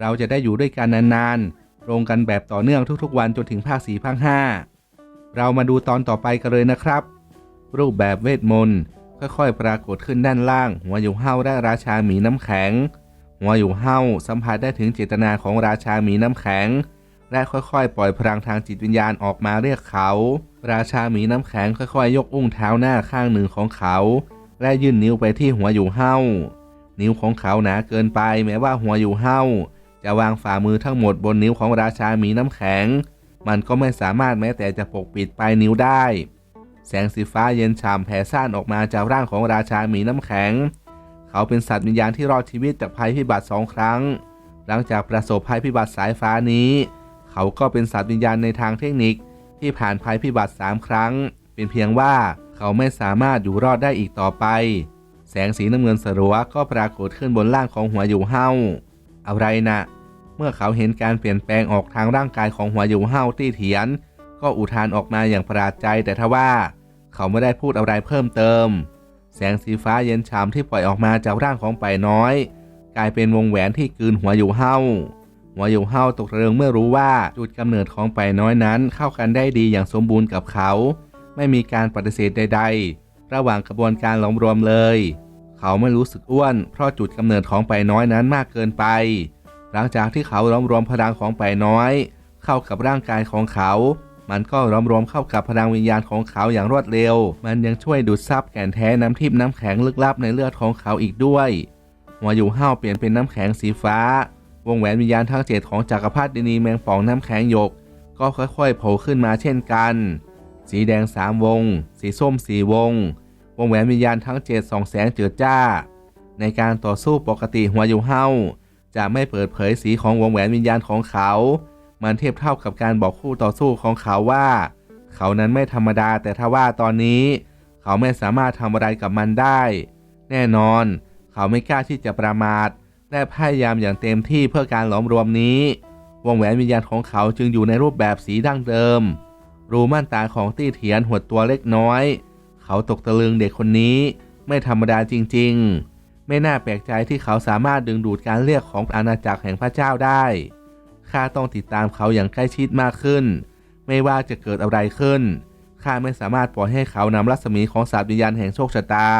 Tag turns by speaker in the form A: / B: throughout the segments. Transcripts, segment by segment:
A: เราจะได้อยู่ด้วยกันนานๆลงกันแบบต่อเนื่องทุกๆวันจนถึงภาค4ภาค5 เรามาดูตอนต่อไปกันเลยนะครับ รูปแบบเวทมนต์ค่อยๆ ปรากฏขึ้นด้านล่าง หัวอยู่เห้าและราชาหมีน้ำแข็ง หัวอยู่เห้าสัมผัสได้ถึงเจตนาของราชาหมีน้ำแข็ง และค่อยๆ ปล่อยพลังทางจิตวิญญาณออกมาเรียกเขา ราชาหมีน้ำแข็งค่อยๆ ยกอุ้งเท้าหน้าข้างหนึ่งของเขา และยื่นนิ้วไปที่หัวอยู่เห้านิ้วของเขาหนาเกินไปแม้ว่าหัวอยู่เห้า จะวางฝ่ามือทั้งหมดบนนิ้วของราชาหมีน้ำแข็ง มันก็ไม่สามารถแม้แต่จะปกปิดปลายนิ้วได้ แสงสีฟ้าเย็นฉ่ำแผ่ซ่านออกมาจากร่างของราชาหมีน้ำแข็ง เขาเป็นสัตว์วิญญาณที่รอดชีวิตจากภัยพิบัติสองครั้ง หลังจากประสบภัยพิบัติสายฟ้านี้ เขาก็เป็นสัตว์วิญญาณในทางเทคนิคที่ผ่านภัยพิบัติสามครั้ง เป็นเพียงว่าเขาไม่สามารถอยู่รอดได้อีกต่อไป แสงสีน้ำเงินสลัวก็ปรากฏขึ้นบนร่างของหัวอยู่เฮา อะไรนะ เมื่อเขาเห็นการเปลี่ยนแปลงออกทางร่างกายของหัวอยู่เฮาตี้เถียน ก็อุทานออกมาอย่างประหลาดใจแต่ทว่า เขาไม่ได้พูดอะไรเพิ่มเติม แสงสีฟ้าเย็นฉ่ำที่ปล่อยออกมาจากร่างของไปน้อย กลายเป็นวงแหวนที่กืนหัวอยู่เฮาหัวอยู่เฮาตกตะลึงเมื่อรู้ว่าจุดกำเนิดของไปน้อยนั้นเข้ากันได้ดีอย่างสมบูรณ์กับเขา ไม่มีการปฏิเสธใด ๆ ระหว่างกระบวนการหลอมรวมเลย เขาไม่รู้สึกอ้วน เพราะจุดกำเนิดของไปน้อยนั้นมากเกินไป หลังจากที่เขาล้อมรวมพลังของไปน้อย เข้ากับร่างกายของเขา มันก็ล้อมรวมเข้ากับพลังวิญญาณของเขาอย่างรวดเร็ว มันยังช่วยดูดซับแก่นแท้น้ำทิพน้ำแข็งลึกลับในเลือดของเขาอีกด้วยหัวอยู่ห้าวเปลี่ยนเป็นน้ำแข็งสีฟ้า วงแหวนวิญญาณทั้งเจ็ดของจักรพรรดินีแมงป่องน้ำแข็งหยก ก็ค่อยๆโผล่ขึ้นมาเช่นกัน สีแดงสามวง สีส้มสี่วง วงแหวนวิญญาณทั้งเจ็ดสองแสงเจือจ้า ในการต่อสู้ปกติหัวอยู่เห้าจะไม่เปิดเผยสีของวงแหวนวิญญาณของเขา มันเทียบเท่ากับการบอกคู่ต่อสู้ของเขาว่า เขานั้นไม่ธรรมดาแต่ถ้าว่าตอนนี้ เขาไม่สามารถทำอะไรกับมันได้ แน่นอน เขาไม่กล้าที่จะประมาทและพยายามอย่างเต็มที่เพื่อการหลอมรวมนี้ วงแหวนวิญญาณของเขาจึงอยู่ในรูปแบบสีดั้งเดิม รูม่านตาของตี้เถียนหดตัวเล็กน้อย เขาตกตะลึงเด็กคนนี้ไม่ธรรมดาจริง ๆ ไม่น่าแปลกใจที่เขาสามารถดึงดูดการเรียกของอาณาจักรแห่งพระเจ้าได้ ข้าต้องติดตามเขาอย่างใกล้ชิดมากขึ้น ไม่ว่าจะเกิดอะไรขึ้น ข้าไม่สามารถปล่อยให้เขานำรัศมีของศาสตร์วิญญาณแห่งโชคชะตา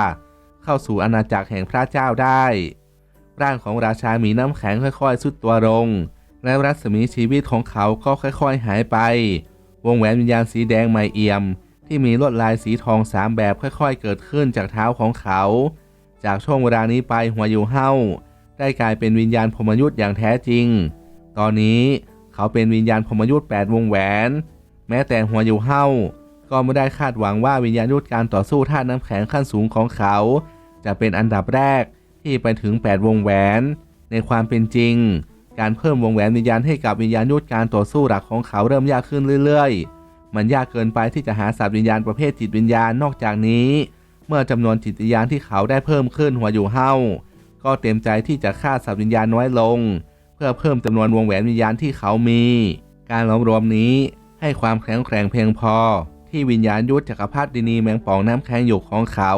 A: เข้าสู่อาณาจักรแห่งพระเจ้าได้ ร่างของราชาหมีน้ำแข็งค่อยๆ สุดตัวลง และรัศมีชีวิตของเขาก็ค่อย ๆ หายไป วงแหวนวิญญาณสีแดงใหม่เอี่ยม ที่มีลวดลายสีทองสามแบบค่อยๆ เกิดขึ้นจากเท้าของเขา จากช่วงเวลานี้ไปหัวอยู่เห้าได้กลายเป็นวิญญาณพมยุทธ์อย่างแท้จริง ตอนนี้เขาเป็นวิญญาณพมยุทธ์แปดวงแหวน แม้แต่หัวอยู่เห้าก็ไม่ได้คาดหวังว่าวิญญาณยุทธการต่อสู้ท่าตุน้ำแข็งขั้นสูงของเขา จะเป็นอันดับแรกที่ไปถึง 8 วงแหวน ในความเป็นจริง การเพิ่มวงแหวนวิญญาณให้กับวิญญาณยุทธการต่อสู้หลักของเขาเริ่มยากขึ้นเรื่อยๆ มันยากเกินไปที่จะหาสัตว์วิญญาณประเภทจิตวิญญาณนอกจากนี้ เมื่อจำนวนจิตวิญญาณที่เขาได้เพิ่มขึ้นหัวอยู่เห้าก็เต็มใจที่จะฆ่าสัตว์วิญญาณน้อยลง เพื่อเพิ่มจำนวนวงแหวนวิญญาณที่เขามี การล้อมรวมนี้ให้ความแข็งแกร่งเพียงพอ ที่วิญญาณยุทธจักรพรรดินีแมงป่องน้ำแข็งหยกของเขา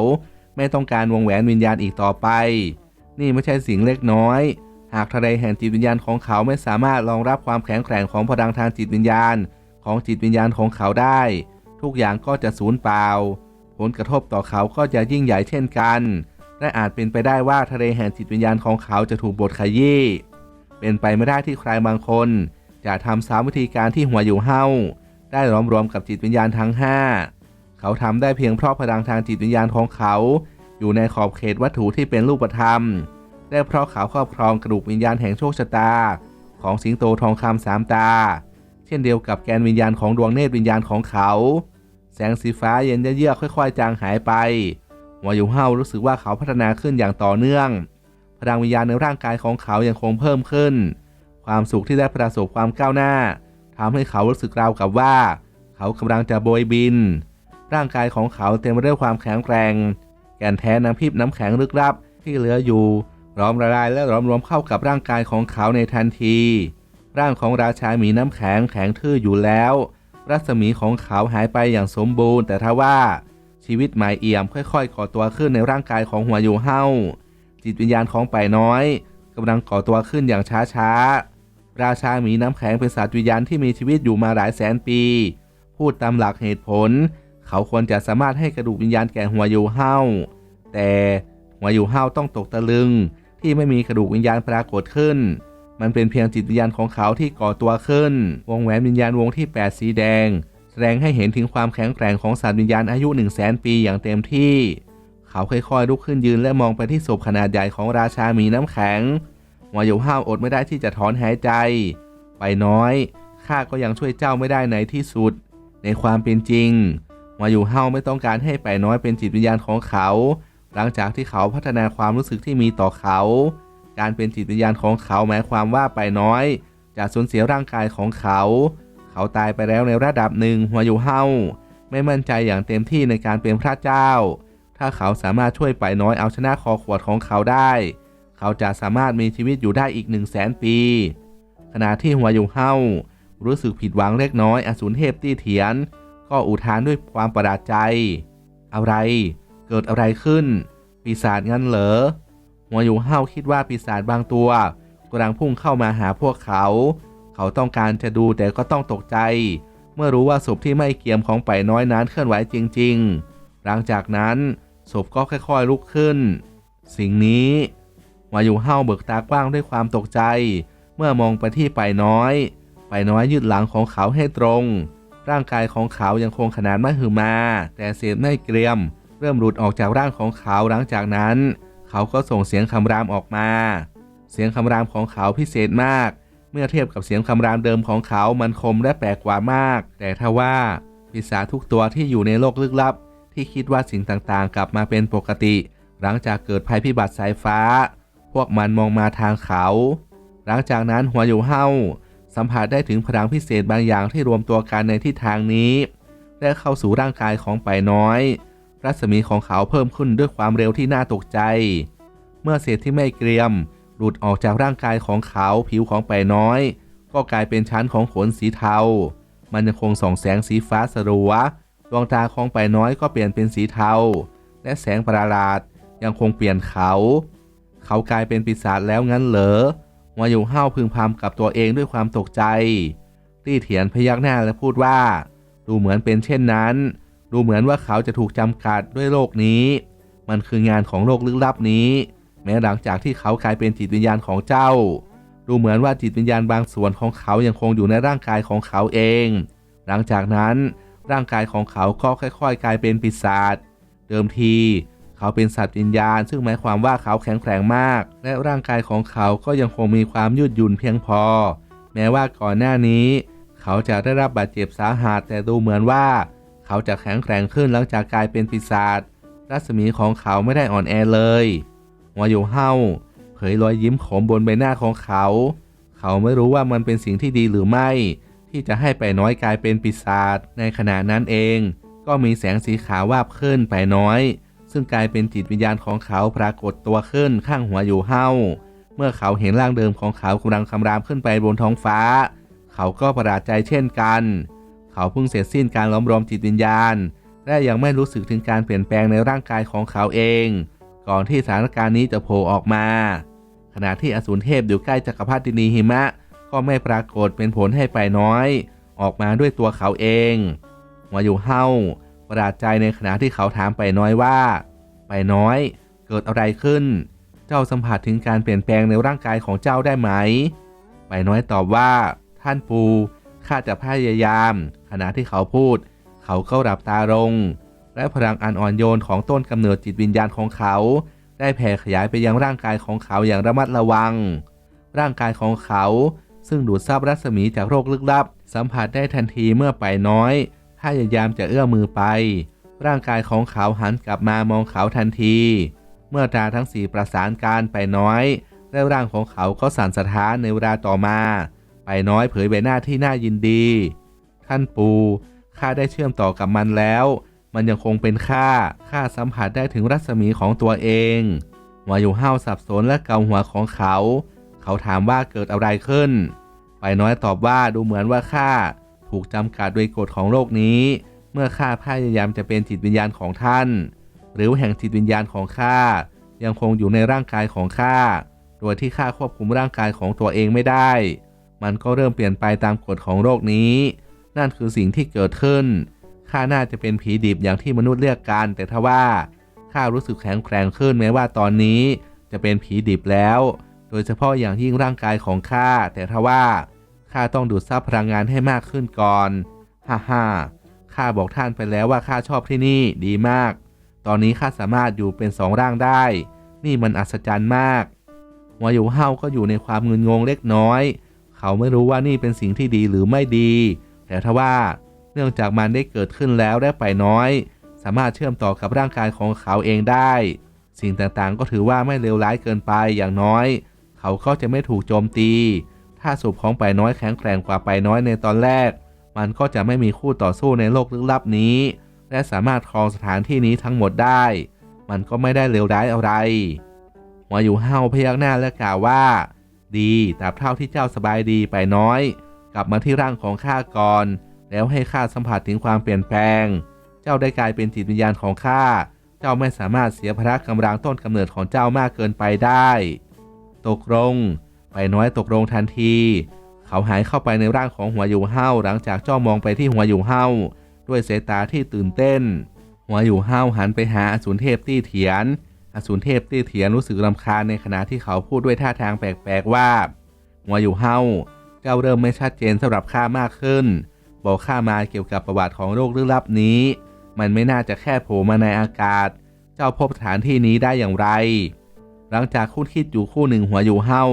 A: ไม่ต้องการวงแหวนวิญญาณอีกต่อไป นี่ไม่ใช่สิ่งเล็กน้อย หากทะเลแห่งจิตวิญญาณของเขาไม่สามารถรองรับความแข็งแกร่งของพลังทางจิตวิญญาณ ของจิตวิญญาณของเขาได้ ทุกอย่างก็จะสูญเปล่า ผลกระทบต่อเขาก็จะยิ่งใหญ่เช่นกัน และอาจเป็นไปได้ว่าทะเลแห่งจิตวิญญาณของเขาจะถูกบดขยี้ เป็นไปไม่ได้ที่ใครบางคน จะทำซ้ำวิธีการที่หัวอยู่เห้าได้รวมรวมกับจิตวิญญาณทั้ง 5 เขาทำได้เพียงเพราะพลังทางจิตวิญญาณของเขา อยู่ในขอบเขตวัตถุที่เป็นรูปธรรมและเพราะเขาครอบครองกระดูกวิญญาณแห่งโชคชะตา ของสิงโตทองคำสามตา ช่นเดียวกับแกนวิญญาณของดวงเนตรวิญญาณของเขา แสงสีฟ้าเย็นเยือกค่อยๆ จางหายไปวอยู่เฮารู้สึกว่าเขาพัฒนาขึ้นอย่างต่อเนื่อง พลังวิญญาณในร่างกายของเขายังคงเพิ่มขึ้น ความสุขที่ได้ประสบความก้าวหน้าทำให้เขารู้สึกราวกับว่า เขากำลังจะโบยบิน ร่างกายของเขาเต็มไปด้วยความแข็งแกร่ง แก่นแท้น้ำพิบน้ำแข็งลึกลับที่เหลืออยู่ร้อมละลายและร้อมรวมเข้ากับร่างกายของเขาในทันที ร่างของราชามีน้ำแข็งแข็งทื่ออยู่แล้ว รัศมีของเขาหายไปอย่างสมบูรณ์ แต่ถ้าว่าชีวิตใหม่เอี่ยมค่อยๆก่อตัวขึ้นในร่างกายของหัวอยู่เฮาจิตวิญญาณของป่ายน้อยกำลังก่อตัวขึ้นอย่างช้าๆ ราชาหมีน้ำแข็งเป็นสัตว์วิญญาณที่มีชีวิตอยู่มาหลายแสนปี พูดตามหลักเหตุผล เขาควรจะสามารถให้กระดูกวิญญาณแก่หัวอยู่เฮาแต่หัวอยู่เฮาต้องตกตะลึงที่ไม่มีกระดูกวิญญาณปรากฏขึ้น มันเป็นเพียงจิตวิญญาณของเขาที่ก่อตัวขึ้น วงแหวนวิญญาณวงที่ 8 สีแดง แสดงให้เห็นถึงความแข็งแกร่งของสัตว์วิญญาณอายุ 1 0 0 0 0แสนปีอย่างเต็มที่ เขาค่อยๆลุกขึ้นยืนและมองไปที่ศพขนาดใหญ่ของราชาหมีน้ำแข็งวอยู่ห้าวอดไม่ได้ที่จะถอนหายใจ ไปน้อยข้าก็ยังช่วยเจ้าไม่ได้ในที่สุด ในความเป็นจริงวอยู่ห้าวไม่ต้องการให้ไปน้อยเป็นจิตวิญญาณของเขา หลังจากที่เขาพัฒนาความรู้สึกที่มีต่อเขา การเป็นจิตวิญญาณของเขาหมายความว่าไปน้อย จะสูญเสียร่างกายของเขา เขาตายไปแล้วในระดับหนึ่งหัวอยู่เฮาไม่มั่นใจอย่างเต็มที่ในการเป็นพระเจ้า ถ้าเขาสามารถช่วยไปน้อยเอาชนะคอขวดของเขาได้ เขาจะสามารถมีชีวิตอยู่ได้อีกหนึ่งแสนปี ขณะที่หัวอยู่เฮารู้สึกผิดหวังเล็กน้อยอสูรเทพตี้เถียน ก็อุทานด้วยความประหลาดใจ อะไร เกิดอะไรขึ้น ปีศาจงั้นเหรอ หัวอยู่เฮาคิดว่าปีศาจบางตัวกำลังพุ่งเข้ามาหาพวกเขา เขาต้องการจะดูแต่ก็ต้องตกใจ เมื่อรู้ว่าศพที่ไม่เกียมของไปน้อยนั้นเคลื่อนไหวจริง ๆ หลังจากนั้นศพก็ค่อยๆลุกขึ้น สิ่งนี้หัวอยู่เฮาเบิกตากว้างด้วยความตกใจ เมื่อมองไปที่ไปน้อย ไปน้อยยืดหลังของเขาให้ตรง ร่างกายของเขายังคงขนาดไม่หือมา แต่เศษไม่เกรียม เริ่มหลุดออกจากร่างของเขาหลังจากนั้น เขาก็ส่งเสียงคำรามออกมา เสียงคำรามของเขาพิเศษมาก เมื่อเทียบกับเสียงคำรามเดิมของเขามันคมและแปลกกว่ามาก แต่ถ้าว่าปีศาจทุกตัวที่อยู่ในโลกลึกลับ ที่คิดว่าสิ่งต่างๆ กลับมาเป็นปกติ หลังจากเกิดภัยพิบัติสายฟ้า พวกมันมองมาทางเขา หลังจากนั้นหัวอยู่เฮาสัมผัสได้ถึงพลังพิเศษบางอย่างที่รวมตัวกันในทิศทางนี้ และเข้าสู่ร่างกายของไปน้อย รัศมีของเขาเพิ่มขึ้นด้วยความเร็วที่น่าตกใจ เมื่อเศษที่ไม่เกรียม หลุดออกจากร่างกายของเขาผิวของไปน้อย ก็กลายเป็นชั้นของขนสีเทา มันยังคงส่องแสงสีฟ้าสลัวดวงตาของไปน้อยก็เปลี่ยนเป็นสีเทา และแสงประหลาดยังคงเปลี่ยนเขา เขากลายเป็นปีศาจแล้วงั้นเหรอหัวอยู่ห้าวพึงพำกับตัวเองด้วยความตกใจ ตี้เถียนพยักหน้าและพูดว่า ดูเหมือนเป็นเช่นนั้น ดูเหมือนว่าเขาจะถูกจำกัดด้วยโลกนี้ มันคืองานของโลกลึกลับนี้ แม้หลังจากที่เขากลายเป็นจิตวิญญาณของเจ้า ดูเหมือนว่าจิตวิญญาณบางส่วนของเขายังคงอยู่ในร่างกายของเขาเอง หลังจากนั้นร่างกายของเขาก็ค่อย ๆ กลายเป็นปีศาจ เดิมที เขาเป็นสัตว์วิญญาณ ซึ่งหมายความว่าเขาแข็งแกร่งมาก และร่างกายของเขาก็ยังคงมีความยืดหยุ่นเพียงพอ แม้ว่าก่อนหน้านี้ เขาจะได้รับบาดเจ็บสาหัสแต่ดูเหมือนว่า เขาจะแข็งแกร่งขึ้นหลังจากกลายเป็นปีศาจรัศมีของเขาไม่ได้อ่อนแอเลยหัวอยู่เฮาเผยรอยยิ้มขมบนใบหน้าของเขา เขาไม่รู้ว่ามันเป็นสิ่งที่ดีหรือไม่ ที่จะให้ไปน้อยกลายเป็นปีศาจในขณะนั้นเอง ก็มีแสงสีขาววาบขึ้นไปน้อย ซึ่งกลายเป็นจิตวิญญาณของเขาปรากฏตัวขึ้นข้างหัวอยู่เฮาเมื่อเขาเห็นร่างเดิมของเขากำลังคำรามขึ้นไปบนท้องฟ้า เขาก็ประหลาดใจเช่นกัน เขาเพิ่งเสร็จสิ้นการล้อมรวมจิตวิญญาณ และยังไม่รู้สึกถึงการเปลี่ยนแปลงในร่างกายของเขาเอง ก่อนที่สถานการณ์นี้จะโผล่ออกมา ขณะที่อสูรเทพอยู่ใกล้จักรพรรดินีหิมะ ก็ไม่ปรากฏเป็นผลให้ไปน้อย ออกมาด้วยตัวเขาเองหัวอยู่เฮาประหลาดใจในขณะที่เขาถามไปน้อยว่า ไปน้อย เกิดอะไรขึ้น เจ้าสัมผัสถึงการเปลี่ยนแปลงในร่างกายของเจ้าได้ไหม ไปน้อยตอบว่า ท่านปู ข้าจะพยายาม ขณะที่เขาพูด เขาก็หลับตาลง และพลังอันอ่อนโยนของต้นกำเนิดจิตวิญญาณของเขา ได้แผ่ขยายไปยังร่างกายของเขาอย่างระมัดระวัง ร่างกายของเขา ซึ่งดูดซับรัศมีจากโรคลึกลับ สัมผัสได้ทันทีเมื่อไปน้อยพยายามจะเอื้อมมือไป ร่างกายของเขาหันกลับมามองเขาทันที เมื่อตาทั้งสี่ประสานการไปน้อยและร่างของเขาก็สั่นสะท้านในเวลาต่อมา ไปน้อยเผยใบหน้าที่น่ายินดี ท่านปูข้าได้เชื่อมต่อกับมันแล้ว มันยังคงเป็นข้าข้าสัมผัสได้ถึงรัศมีของตัวเองหัวอยู่ห้าวสับสนและเกาหัวของเขา เขาถามว่าเกิดอะไรขึ้นไปน้อยตอบว่าดูเหมือนว่าข้าถูกจำกัดโดยกฎของโลกนี้ เมื่อข้าพยายามจะเป็นจิตวิญญาณของท่าน หรือแห่งจิตวิญญาณของข้ายังคงอยู่ในร่างกายของข้าโดยที่ข้าควบคุมร่างกายของตัวเองไม่ได้ มันก็เริ่มเปลี่ยนไปตามกฎของโลกนี้ นั่นคือสิ่งที่เกิดขึ้น ข้าน่าจะเป็นผีดิบอย่างที่มนุษย์เรียกกัน แต่ทว่าข้ารู้สึกแข็งแกร่งขึ้นแม้ว่าตอนนี้จะเป็นผีดิบแล้ว โดยเฉพาะอย่างยิ่งร่างกายของข้า แต่ทว่าข้าต้องดูดซับพลังงานให้มากขึ้นก่อน ฮ่าฮ่าข้าบอกท่านไปแล้วว่าข้าชอบที่นี่ดีมาก ตอนนี้ข้าสามารถอยู่เป็นสองร่างได้ นี่มันอัศจรรย์มากวอยู่เฮาก็อยู่ในความงุนงงเล็กน้อย เขาไม่รู้ว่านี่เป็นสิ่งที่ดีหรือไม่ดี แต่ทว่าเนื่องจากมันได้เกิดขึ้นแล้วได้ไปน้อย สามารถเชื่อมต่อกับร่างกายของเขาเองได้ สิ่งต่างๆ ก็ถือว่าไม่เลวร้ายเกินไปอย่างน้อย เขาก็จะไม่ถูกโจมตี ถ้าสูบของไปน้อยแข็งแกร่งกว่าไปน้อยในตอนแรก มันก็จะไม่มีคู่ต่อสู้ในโลกลึกลับนี้ และสามารถครองสถานที่นี้ทั้งหมดได้ มันก็ไม่ได้เลวร้ายอะไรหัวอยู่เฮาพยักหน้าและกล่าวว่า ดีตราบเท่าที่เจ้าสบายดีไปน้อย กลับมาที่ร่างของข้าก่อน แล้วให้ข้าสัมผัสถึงความเปลี่ยนแปลง เจ้าได้กลายเป็นจิตวิญญาณของข้าเจ้าไม่สามารถเสียพละกำลังต้นกำเนิดของเจ้ามากเกินไปได้ ตกลง ไปน้อยตกลงทันที เขาหายเข้าไปในร่างของหัวอยู่เฮาหลังจากจ้องมองไปที่หัวอยู่เฮาด้วยสายตาที่ตื่นเต้น หัวอยู่เฮาหันไปหาอสูรเทพตี้เถียน สูรเทพตี้เถียนรู้สึกรำคาญในขณะที่เขาพูดด้วยท่าทางแปลกๆว่าหัวอยู่เฮาเจ้าเริ่มไม่ชัดเจนสำหรับข้ามากขึ้น บอกข้ามาเกี่ยวกับประวัติของโรคลึกลับนี้ มันไม่น่าจะแค่โผล่มาในอากาศ เจ้าพบสถานที่นี้ได้อย่างไร หลังจากคุ้นคิดอยู่คู่หนึ่งหัวอยู่เฮา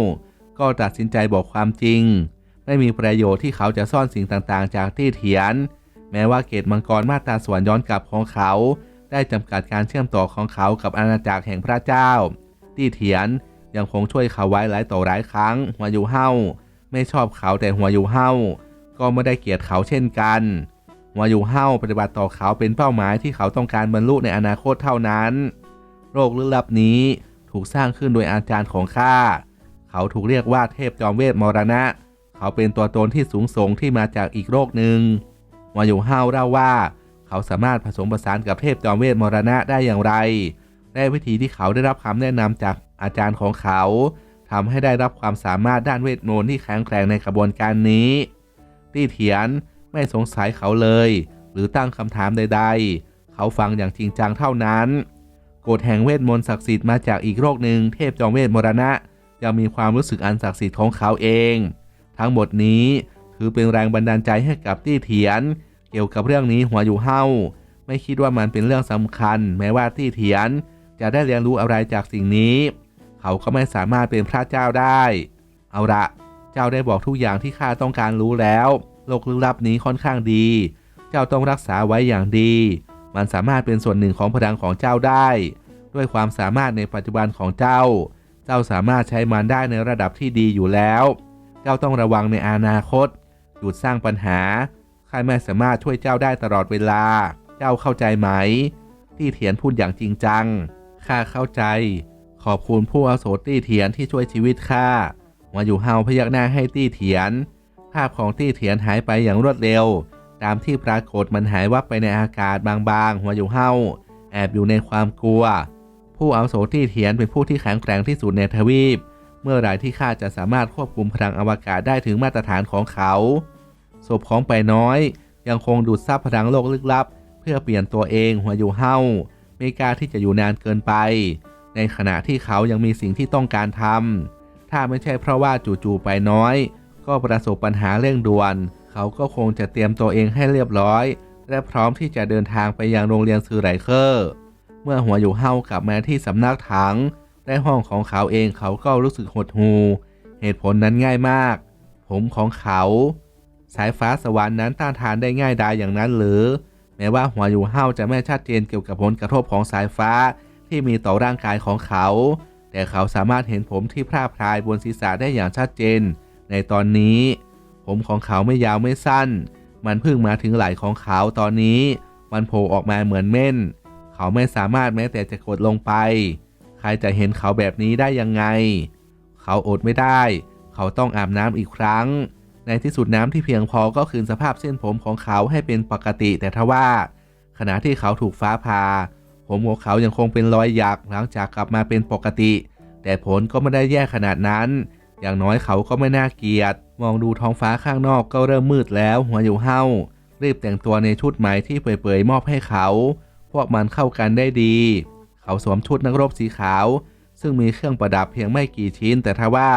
A: ก็ตัดสินใจบอกความจริง ไม่มีประโยชน์ที่เขาจะซ่อนสิ่งต่างๆ จากที่เถียน แม้ว่าเกตมังกรมาตาสวนย้อนกลับของเขา ได้จำกัดการเชื่อมต่อของเขากับอาณาจักรแห่งพระเจ้าที่เถียนยังคงช่วยเขาไว้หลายต่อหลายครั้งหัวยูเฮาไม่ชอบเขาแต่หัวยูเฮาก็ไม่ได้เกลียดเขาเช่นกันหัวยูเฮาปฏิบัติต่อเขาเป็นเป้าหมายที่เขาต้องการบรรลุในอนาคตเท่านั้น โรคลึกลับนี้ถูกสร้างขึ้นโดยอาจารย์ของข้า เขาถูกเรียกว่าเทพจอมเวทมรณะ เขาเป็นตัวตนที่สูงส่งที่มาจากอีกโลกหนึ่งวายุห้าเล่าว่า เขาสามารถผสมผสานกับเทพจอมเวทมรณะได้อย่างไรและวิธีที่เขาได้รับคำแนะนำจากอาจารย์ของเขาทำให้ได้รับความสามารถด้านเวทมนต์ที่แข็งแกร่งในกระบวนการนี้ตี้เถียนไม่สงสัยเขาเลย หรือตั้งคำถามใด ๆ เขาฟังอย่างจริงจังเท่านั้นกฎแห่งเวทมนต์ศักดิ์สิทธิ์มาจากอีกโลกหนึ่งเทพจอมเวทมรณะยังมีความรู้สึกอันศักดิ์สิทธิ์ของเขาเอง ทั้งหมดนี้ถือเป็นแรงบันดาลใจให้กับตี้เถียน เกี่ยวกับเรื่องนี้หัวอยู่เฮาไม่คิดว่ามันเป็นเรื่องสำคัญ แม้ว่าตี้เถียนจะได้เรียนรู้อะไรจากสิ่งนี้ เขาก็ไม่สามารถเป็นพระเจ้าได้ เอาละเจ้าได้บอกทุกอย่างที่ข้าต้องการรู้แล้ว โลกลึกลับนี้ค่อนข้างดี เจ้าต้องรักษาไว้อย่างดี มันสามารถเป็นส่วนหนึ่งของพลังของเจ้าได้ ด้วยความสามารถในปัจจุบันของเจ้า เจ้าสามารถใช้มันได้ในระดับที่ดีอยู่แล้ว เจ้าต้องระวังในอนาคต หยุดสร้างปัญหา ข้าไม่สามารถช่วยเจ้าได้ตลอดเวลา เจ้าเข้าใจไหม ที่เถียนพูดอย่างจริงจัง ข้าเข้าใจ ขอบคุณผู้อาวุโสตี้เถียนที่ช่วยชีวิตข้าหัวอยู่เฮาพยักหน้าให้ตี้เถียน ภาพของตี้เถียนหายไปอย่างรวดเร็ว ตามที่ปรากฏมันหายวับไปในอากาศบางๆ หัวอยู่เฮาแอบอยู่ในความกลัว ผู้อาวุโสตี้เถียนเป็นผู้ที่แข็งแกร่งที่สุดในทวีป เมื่อไรที่ข้าจะสามารถควบคุมพลังอวกาศได้ถึงมาตรฐานของเขา ศพของไปน้อย ยังคงดูดซับพลังโลกลึกลับ เพื่อเปลี่ยนตัวเองหัวอยู่เฮาไม่กล้าที่จะอยู่นานเกินไป ในขณะที่เขายังมีสิ่งที่ต้องการทำถ้าไม่ใช่เพราะว่าจู่ๆไปน้อย ก็ประสบปัญหาเร่งด่วน เขาก็คงจะเตรียมตัวเองให้เรียบร้อย และพร้อมที่จะเดินทางไปยังโรงเรียนซือไรเคอร์เมื่อหัวอยู่เฮากลับมาที่สำนักถังและห้องของเขาเองเขาก็รู้สึกหดหู่เหตุผลนั้นง่ายมาก ผมของเขา สายฟ้าสวรรค์นั้นต้านทานได้ง่ายดายอย่างนั้นหรือ แม้ว่าหัวอยู่เฮาจะไม่ชัดเจนเกี่ยวกับผลกระทบของสายฟ้าที่มีต่อร่างกายของเขา แต่เขาสามารถเห็นผมที่พร่าพรายบนศีรษะได้อย่างชัดเจน ในตอนนี้ ผมของเขาไม่ยาวไม่สั้น มันเพิ่งมาถึงไหล่ของเขาตอนนี้ มันโผล่ออกมาเหมือนเม่น เขาไม่สามารถแม้แต่จะกดลงไป ใครจะเห็นเขาแบบนี้ได้ยังไง เขาอดไม่ได้ เขาต้องอาบน้ำอีกครั้ง ในที่สุดน้ำที่เพียงพอก็คืนสภาพเส้นผมของเขาให้เป็นปกติ แต่ทว่า ขณะที่เขาถูกฟ้าผ่าผมของเขายังคงเป็นรอยหยักหลังจากกลับมาเป็นปกติ แต่ผลก็ไม่ได้แย่ขนาดนั้น อย่างน้อยเขาก็ไม่น่าเกลียด มองดูท้องฟ้าข้างนอกก็เริ่มมืดแล้ว หัวอยู่เห้ารีบแต่งตัวในชุดใหม่ที่เปื่อยๆมอบให้เขา พวกมันเข้ากันได้ดี เขาสวมชุดนักรบสีขาว ซึ่งมีเครื่องประดับเพียงไม่กี่ชิ้น แต่ทว่า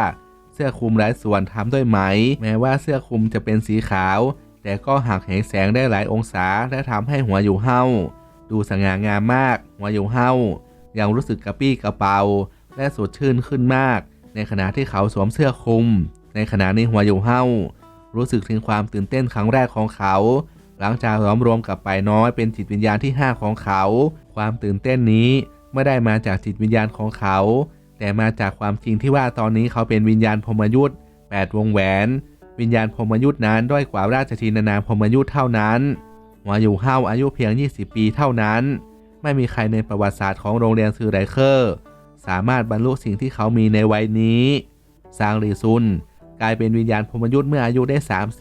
A: สื้อคลุมหลายส่วนทำด้วยไหม แม้ว่าเสื้อคลุมจะเป็นสีขาว แต่ก็หักเหแสงได้หลายองศาและทำให้หัวอยู่เห้าดูสง่างามมาก หัวอยู่เห้ายังรู้สึกกระปี้กระเป๋าและสดชื่นขึ้นมาก ในขณะที่เขาสวมเสื้อคลุม ในขณะนี้หัวอยู่เห้ารู้สึกถึงความตื่นเต้นครั้งแรกของเขา หลังจากล้อมรวมกับไปน้อยเป็นจิตวิญญาณที่ 5 ของเขา ความตื่นเต้นนี้ไม่ได้มาจากจิตวิญญาณของเขา แต่มาจากความจริงที่ว่าตอนนี้เขาเป็นวิญญาณพมยุทธ์8วงแหวน วิญญาณพมยุทธ์นั้นด้อยกว่าราชทินานามพมยุทธ์เท่านั้นหัวอยู่เฮาอายุเพียง 20 ปีเท่านั้น ไม่มีใครในประวัติศาสตร์ของโรงเรียนซือไรเคอร์ สามารถบรรลุสิ่งที่เขามีในวัยนี้ซางรีซุน กลายเป็นวิญญาณพมยุทธ์เมื่ออายุได้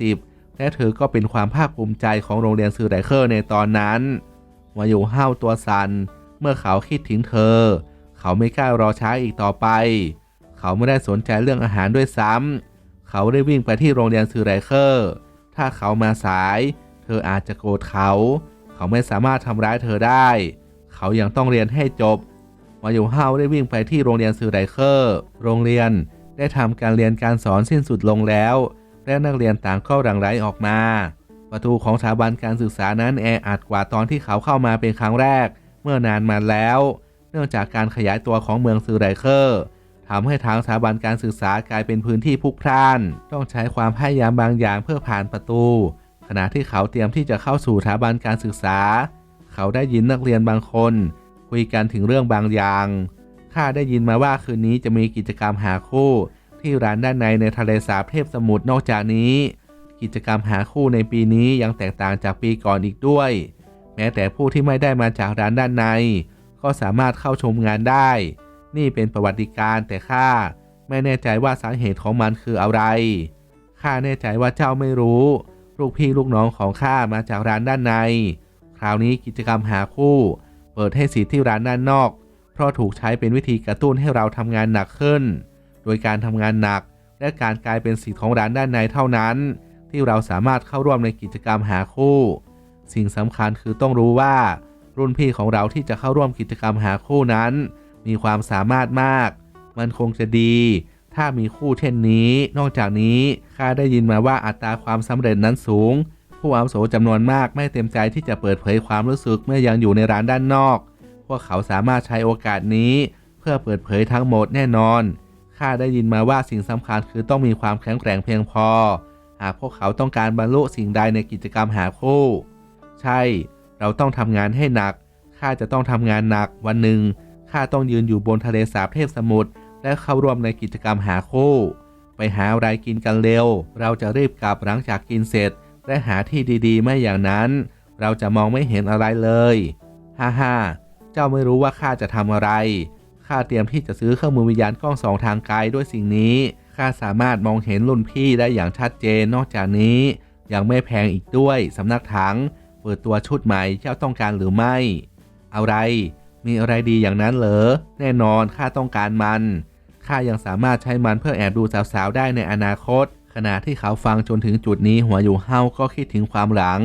A: 30 และเธอก็เป็นความภาคภูมิใจของโรงเรียนซือไรเคอร์ในตอนนั้นหัวอยู่เฮาตัวสันเมื่อเขาคิดถึงเธอ เขาไม่กล้ารอช้าอีกต่อไป เขาไม่ได้สนใจเรื่องอาหารด้วยซ้ำ เขาได้วิ่งไปที่โรงเรียนซือไรเคอร์ ถ้าเขามาสาย เธออาจจะโกรธเขา เขาไม่สามารถทำร้ายเธอได้ เขายังต้องเรียนให้จบวายุเฮาได้วิ่งไปที่โรงเรียนซือไรเคอร์ โรงเรียนได้ทำการเรียนการสอนสิ้นสุดลงแล้ว และนักเรียนต่างก็หลั่งไหลออกมา ประตูของสถาบันการศึกษานั้นแออัดกว่าตอนที่เขาเข้ามาเป็นครั้งแรก เมื่อนานมาแล้ว เนื่องจากการขยายตัวของเมืองซือไรเคอร์ทำให้ทางสถาบันการศึกษากลายเป็นพื้นที่พลุกพล่าน ต้องใช้ความพยายามบางอย่างเพื่อผ่านประตู ขณะที่เขาเตรียมที่จะเข้าสู่สถาบันการศึกษา เขาได้ยินนักเรียนบางคน คุยกันถึงเรื่องบางอย่างข้าได้ยินมาว่าคืนนี้จะมีกิจกรรมหาคู่ ที่ร้านด้านในในทะเลสาบเทพสมุทรนอกจากนี้ กิจกรรมหาคู่ในปีนี้ยังแตกต่างจากปีก่อนอีกด้วย แม้แต่ผู้ที่ไม่ได้มาจากร้านด้านใน ก็สามารถเข้าชมงานได้ นี่เป็นประวัติการแต่ข้าไม่แน่ใจว่าสาเหตุของมันคืออะไรข้าแน่ใจว่าเจ้าไม่รู้ ลูกพี่ลูกน้องของข้ามาจากร้านด้านใน คราวนี้กิจกรรมหาคู่ เปิดให้สิทธิ์ที่ร้านด้านนอก เพราะถูกใช้เป็นวิธีกระตุ้นให้เราทำงานหนักขึ้น โดยการทำงานหนัก และการกลายเป็นสิทธิ์ของร้านด้านในเท่านั้น ที่เราสามารถเข้าร่วมในกิจกรรมหาคู่ สิ่งสำคัญคือต้องรู้ว่า รุ่นพี่ของเราที่จะเข้าร่วมกิจกรรมหาคู่นั้น มีความสามารถมาก มันคงจะดี ถ้ามีคู่เช่นนี้ นอกจากนี้ข้าได้ยินมาว่าอัตราความสำเร็จนั้นสูง ผู้อาวุโสจำนวนมากไม่เต็มใจที่จะเปิดเผยความรู้สึกเมื่อยังอยู่ในร้านด้านนอก พวกเขาสามารถใช้โอกาสนี้ เพื่อเปิดเผยทั้งหมดแน่นอนข้าได้ยินมาว่าสิ่งสำคัญคือต้องมีความแข็งแกร่งเพียงพอ หากพวกเขาต้องการบรรลุสิ่งใดในกิจกรรมหาคู่ ใช่ เราต้องทำงานให้หนัก ข้าจะต้องทำงานหนักวันหนึ่ง ข้าต้องยืนอยู่บนทะเลสาบเทพสมุทร และเข้าร่วมในกิจกรรมหาคู่ ไปหาอะไรกินกันเร็ว เราจะรีบกลับหลังจากกินเสร็จ และหาที่ดีๆ ไม่อย่างนั้น เราจะมองไม่เห็นอะไรเลย ฮ่าฮ่าเจ้าไม่รู้ว่าข้าจะทำอะไร ข้าเตรียมที่จะซื้อเครื่องมือวิญญาณกล้องสองทางไกลด้วยสิ่งนี้ ข้าสามารถมองเห็นรุ่นพี่ได้อย่างชัดเจนนอกจากนี้ ยังไม่แพงอีกด้วยสำนักถัง เปิดตัวชุดใหม่เจ้าต้องการหรือไม่ อะไร มีอะไรดีอย่างนั้นเหรอ แน่นอนข้าต้องการมัน ข้ายังสามารถใช้มันเพื่อแอบดูสาวๆได้ในอนาคต ขณะที่เขาฟังจนถึงจุดนี้หัวอยู่เฮาก็คิดถึงความหลัง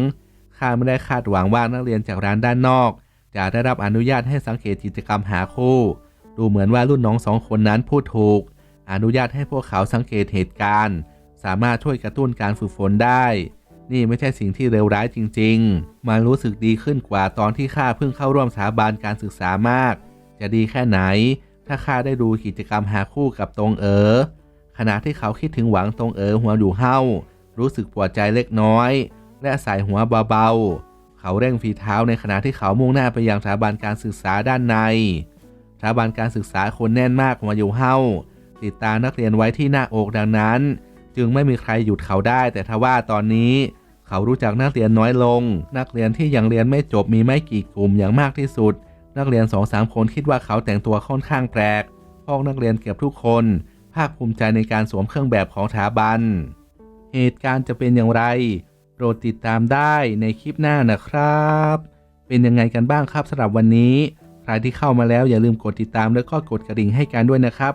A: ข้าไม่ได้คาดหวังว่านักเรียนจากร้านด้านนอก จะได้รับอนุญาตให้สังเกตกิจกรรมหาคู่ ดูเหมือนว่ารุ่นน้องสองคนนั้นพูดถูก อนุญาตให้พวกเขาสังเกตเหตุการณ์ สามารถช่วยกระตุ้นการฝึกฝนได้ นี่ไม่ใช่สิ่งที่เลวร้ายจริง ๆ มันรู้สึกดีขึ้นกว่าตอนที่ข้าเพิ่งเข้าร่วมสถาบันการศึกษามาก จะดีแค่ไหน ถ้าข้าได้ดูกิจกรรมหาคู่กับตรงเอ๋อขณะที่เขาคิดถึงหวังตรงเอ๋อหัวอยู่เห้ารู้สึกปวดใจเล็กน้อย และใส่หัวเบาๆ เขาเร่งฝีเท้าในขณะที่เขามุ่งหน้าไปยังสถาบันการศึกษาด้านใน สถาบันการศึกษาคนแน่นมากมาอยู่เฮาติดตามนักเรียนไว้ที่หน้าอกดังนั้น จึงไม่มีใครหยุดเขาได้ แต่ทว่าตอนนี้ เขารู้จักนักเรียนน้อยลง นักเรียนที่ยังเรียนไม่จบมีไม่กี่กลุ่มอย่างมากที่สุด นักเรียนสองสามคนคิดว่าเขาแต่งตัวค่อนข้างแปลกพวกนักเรียนเกือบทุกคน ภาคภูมิใจในการสวมเครื่องแบบของสถาบัน เหตุการณ์จะเป็นอย่างไรโปรดติดตามได้ในคลิปหน้านะครับ เป็นยังไงกันบ้างครับสำหรับวันนี้ ใครที่เข้ามาแล้วอย่าลืมกดติดตามแล้วก็กดกระดิ่งให้กันด้วยนะครับ